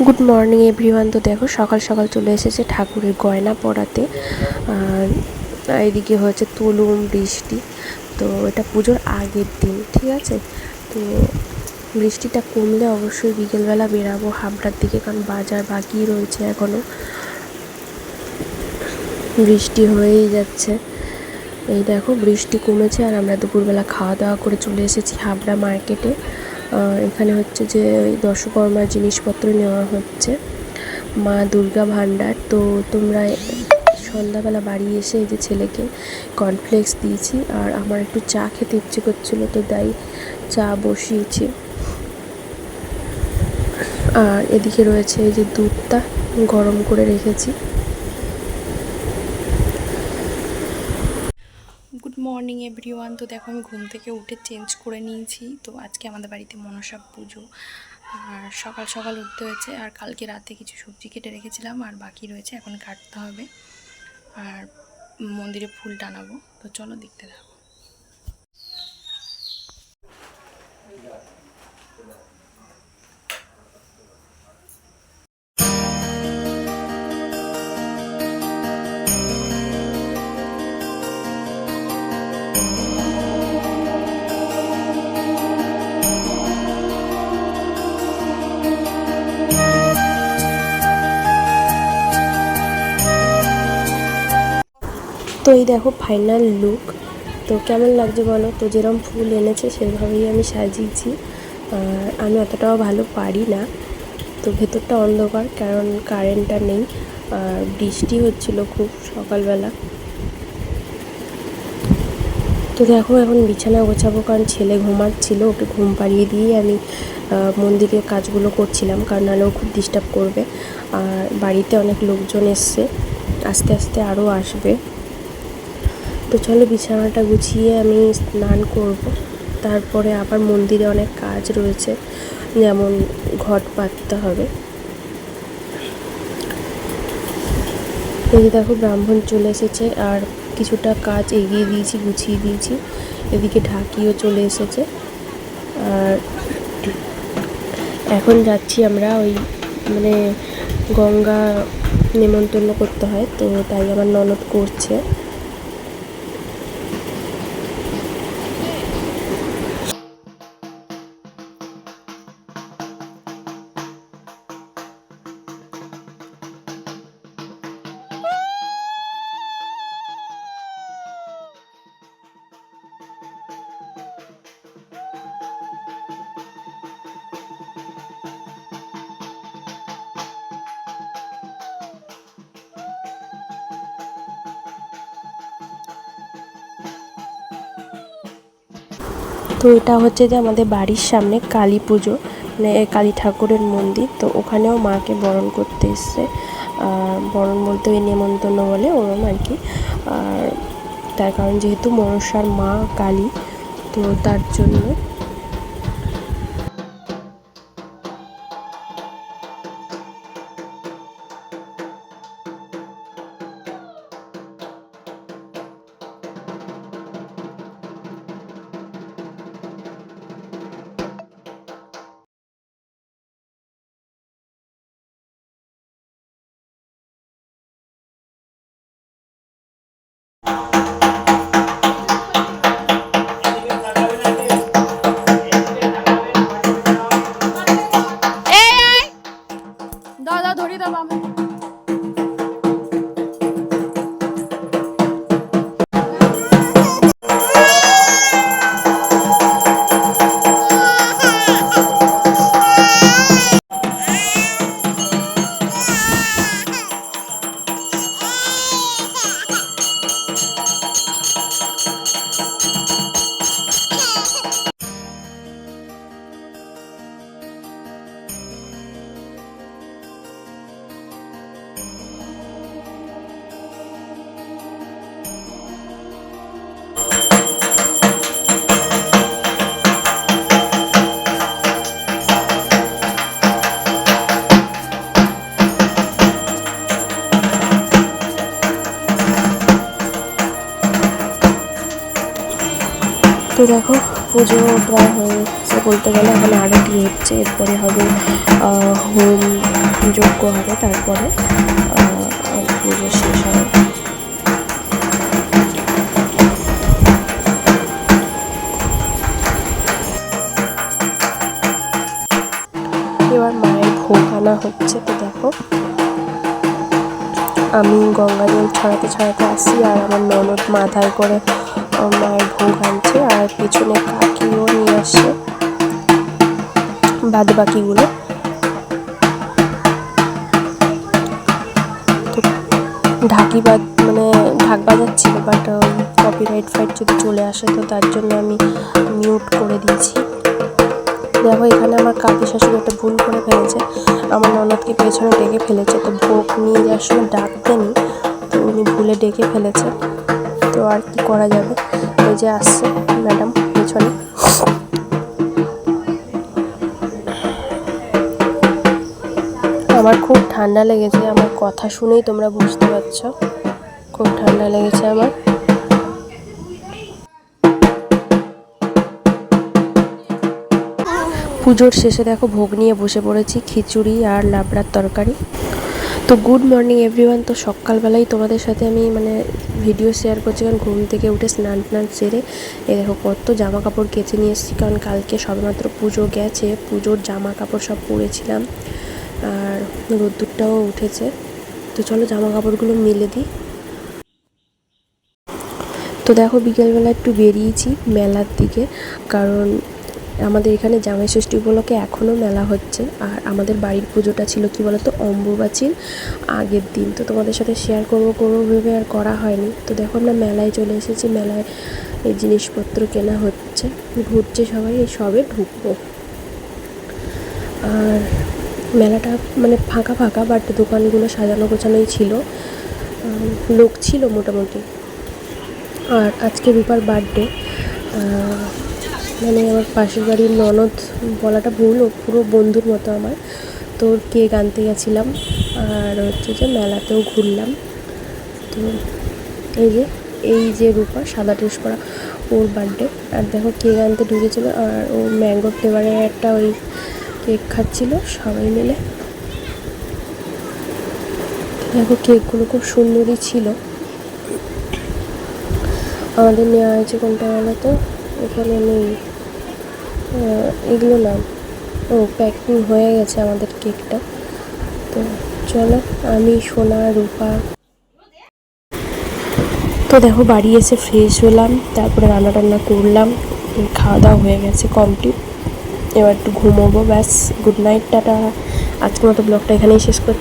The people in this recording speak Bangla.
গুড মর্নিং এভরিওয়ান তো দেখো, সকাল সকাল চলে এসেছে ঠাকুরের গয়না পরাতে। আর এদিকে হয়েছে তুলুম বৃষ্টি। তো এটা পুজোর আগের দিন, ঠিক আছে? তো বৃষ্টিটা কমলে অবশ্যই বিকেলবেলা বেরাবো হাবড়ার দিকে, কারণ বাজার বাকি রয়েছে এখনও বৃষ্টি হয়েই যাচ্ছে। এই দেখো, বৃষ্টি কমেছে আর আমরা দুপুরবেলা খাওয়া দাওয়া করে চলে এসেছি হাবড়া মার্কেটে। এখানে হচ্ছে যে দশকর্মার জিনিসপত্র নেওয়া হচ্ছে। মা দুর্গা ভাণ্ডার। তো তোমরা সন্ধ্যাবেলা বাড়ি এসে এই যে ছেলেকে কর্নফ্লেক্স দিয়েছি, আর আমার একটু চা খেতে ইচ্ছে করছিল, তো তাই চা বসিয়েছি। আর এদিকে রয়েছে এই যে দুধটা গরম করে রেখেছি গুড মর্নিং এভরিওয়ান। তো দেখো, আমি ঘুম থেকে উঠে চেঞ্জ করে নিয়েছি। তো আজকে আমাদের বাড়িতে মনসা পুজো। আর সকাল সকাল উঠতে হয়েছে। আর কালকে রাতে কিছু সবজি কেটে রেখেছিলাম। আর বাকি রয়েছে এখন কাটতে হবে। আর মন্দিরে ফুল টানাবো। তো চলো দেখতে থাকো। তো এই দেখো ফাইনাল লুক তো কেমন লাগছে বলো? তো যেরকম ফুল এনেছে সেভাবেই আমি সাজিয়েছি। আর আমি অতটাও ভালো পারি না। তো ভেতরটা অন্ধকার, কারণ কারেন্টটা নেই। আর বৃষ্টি হচ্ছিল খুব সকালবেলা। তো দেখো এখন বিছানা গোছাবো, কারণ ছেলে ঘুমাচ্ছিল, ওকে ঘুম পাড়িয়ে দিয়েই আমি মন্দিরের কাজগুলো করছিলাম, কারণ নাহলে ও খুব ডিস্টার্ব করবে। আর বাড়িতে অনেক লোকজন এসছে, আস্তে আস্তে আরও আসবে। তো চলো বিছানাটা গুছিয়ে আমি স্নান করব। তারপরে আবার মন্দিরে অনেক কাজ রয়েছে, যেমন ঘট পাততে হবে। এই দেখো ব্রাহ্মণ চলে এসেছে, আর কিছুটা কাজ এগিয়ে দিয়েছি, গুছিয়ে দিয়েছি। এদিকে ঢাকিও চলে এসেছে। আর এখন যাচ্ছি আমরা ওই মানে গঙ্গা নেমন্তন্ন করতে হয়, তো তাই আমার ননদ করছে। তো এটা হচ্ছে যে আমাদের বাড়ির সামনে কালী পুজো মানে কালী ঠাকুরের মন্দির। তো ওখানেও মাকে বরণ করতে এসছে। বরণ বলতে ওই নেমন্তন্ন বলে ওরম আর কি। আর তার কারণ যেহেতু মনসার মা কালী, তো তার জন্য দাদা ধরি দাও আমি তো দেখো, পুজো প্রায় হয়ে গেছে বলতে গেলে এখন আরতি হচ্ছে, এরপরে হবে হোম যজ্ঞ হবে, তারপরে পুজো শেষ হবে। এবার মায়ের ভোগ আনা হচ্ছে তো দেখো। আমি গঙ্গা জল ছড়াতে ছড়াতে আসি আর আমার ননদ মাথায় করে মায়ের ভোগ আনছে আর পেছনে কাকিও নিয়ে আসছে। বাদ বাকিগুলো। ঢাকি বাজ মানে ঢাক বাজাচ্ছিল বাট কপিরাইট ফাইট যদি চলে আসে, তো তার জন্য আমি মিউট করে দিয়েছি। দেখো, এখানে আমার কাকি শাশুড়ি একটা ভুল করে ফেলেছে। আমার ননদকে পেছনে ডেকে ফেলেছে, তো ভোগ নিয়ে যাওয়ার সময় ডাকতেনি তো উনি ভুলে ডেকে ফেলেছে। আর কি করা যাবে। ওই যে আসছে ম্যাডাম, পেছনে। আমার খুব ঠান্ডা লেগেছে, আমার কথা শুনেই তোমরা বুঝতে পারছ। খুব ঠান্ডা লেগেছে আমার। পুজোর শেষে দেখো ভোগ নিয়ে বসে পড়েছি, খিচুড়ি আর লাবড়ার তরকারি। তো গুড মর্নিং এভরিওয়ান তো সকালবেলাই তোমাদের সাথে আমি মানে ভিডিও শেয়ার করছি, কারণ ঘুম থেকে উঠে স্নান টান সেরে, এই দেখো কত জামা কাপড় কেচে নিয়ে এসেছি, কারণ কালকে সবেমাত্র পুজো গেছে, পুজোর জামা কাপড় সব পরেছিলাম, আর রোদ্দুরটাও উঠেছে। তো চলো জামা কাপড়গুলো মেলে দিই। তো দেখো বিকেলবেলা একটু বেরিয়েছি মেলার দিকে, কারণ আমাদের এখানে জামাই ষষ্ঠী উপলক্ষে এখনও মেলা হচ্ছে। আর আমাদের বাড়ির পুজোটা ছিল কি বলতো? অম্বুবাচীর আগের দিন। তো তোমাদের সাথে শেয়ার করব করব ভেবে আর করা হয়নি। তো দেখো আমরা মেলায় চলে এসেছি, মেলায় এই জিনিসপত্র কেনা হচ্ছে। ঘুরছে সবাই, এই সবে ঢুকবো। আর মেলাটা মানে ফাঁকা ফাঁকা বাট দোকানগুলো সাজানো গোছানোই ছিল। লোক ছিল মোটামুটি। আর আজকে রূপার বার্থডে মানে আমার পাশের বাড়ির ননদ বলাটা ভুল, ও পুরো বন্ধুর মতো আমার। তো কেক আনতে গেছিলাম, আর হচ্ছে যে মেলাতেও ঘুরলাম। তো এই যে এই যে রূপা, সাদা ড্রেস পরা ওর বার্থডে আর দেখো কেক আনতে ঢুকেছিল, আর ও ম্যাঙ্গো ফ্লেভারের একটা ওই কেক খাচ্ছিল, সবাই মিলে। দেখো কেকগুলো খুব সুন্দরই ছিল। আমাদের নেওয়া হয়েছে কোনটা বলো তো? এখানে নেই। এগুলো না। ও প্যাকিং হয়ে গেছে আমাদের কেকটা তো চলো, আমি, সোনা, রূপা। তো দেখো, বাড়ি এসে ফ্রেশ হলাম, তারপরে রান্না টান্না করলাম খাওয়া দাওয়া হয়ে গেছে কমপ্লিট এবার একটু ঘুমোবো, ব্যাস গুড নাইট টাটা। আজকের মতো ব্লগটা এখানেই শেষ করছি।